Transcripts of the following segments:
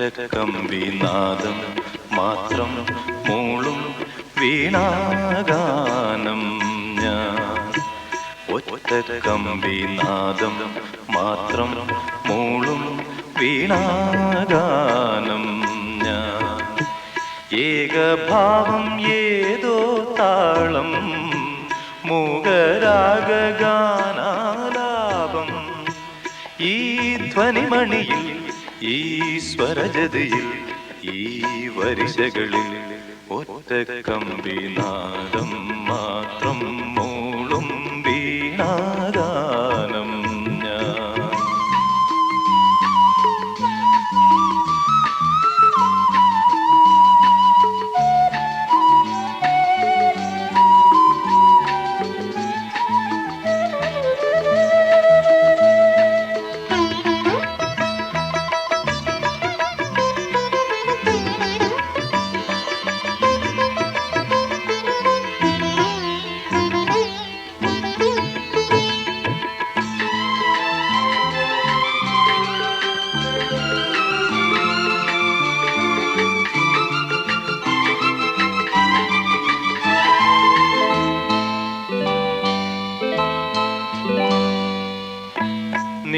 ഒറ്റക്കമ്പിനാദം മാത്രം മൂളും വീണാഗാനം ഞാൻ. ഒറ്റ കമ്പിനാദം മാത്രം മൂളും വീണാഗാനം ഞാൻ. ഏകഭാവം ഏതോ താളം മൂകരാഗാനാലാപം ഈ ധ്വനിമണിയിൽ ഈ സ്വരജതിയിൽ ഈ വരിശകളിൽ ഒറ്റ മാത്രം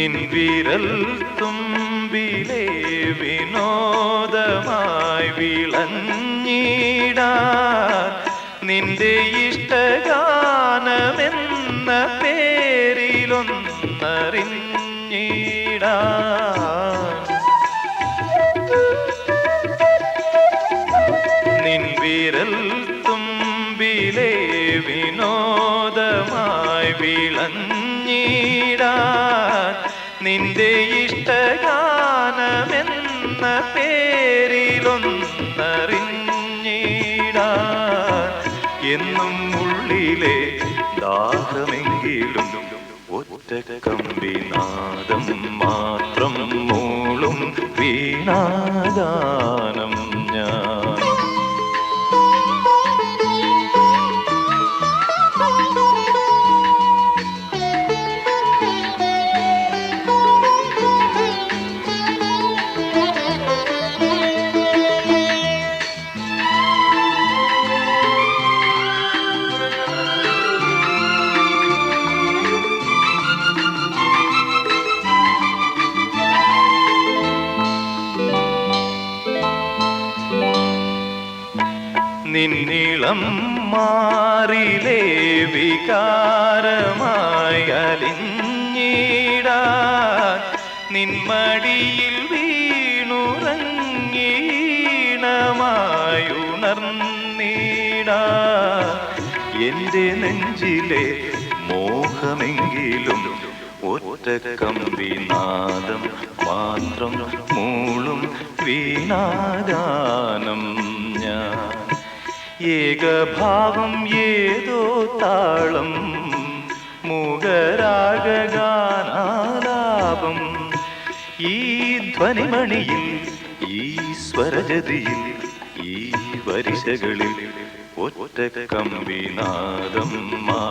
നിൻ വിരൽ തുമ്പിലെ വിനോദമായി വിളഞ്ഞിടാ നിന്റെ ഇഷ്ടഗാനമെന്ന പേരിലൊന്നറിഞ്ഞിടാ നിൻ വിരൽ തുമ്പിലെ വിനോദമായി വിളഞ്ഞിടാൻ നിന്റെ ഇഷ്ടഗാനമെന്ന പേരിലൊന്നറിഞ്ഞിടാൻ എന്നും ഉള്ളിലെ ദാഹമെങ്കിലും ഒറ്റ കമ്പിനാദം മാത്രം മൂളും വീണാഗാനം നിന്നിളം മാറിലേ വികാരമായി അലിഞ്ഞിടാൻ നിന്മടിയിൽ വീണുറങ്ങീണമായുണർന്നിടാ എന്റെ നെഞ്ചിലെ മോഹമെങ്കിലും ഒറ്റ കമ്പിനാദം മാത്രം മൂളും വീണാഗാനം ഞാൻ. ഏകഭാവം ഏതോ താളം മൂകരാഗാനാലാപം ഈ ധ്വനിമണിയിൽ ഈ സ്വരജതിയിൽ ഈ വരിശകളിൽ ഒറ്റ കമ്പിനാദം മാത്രം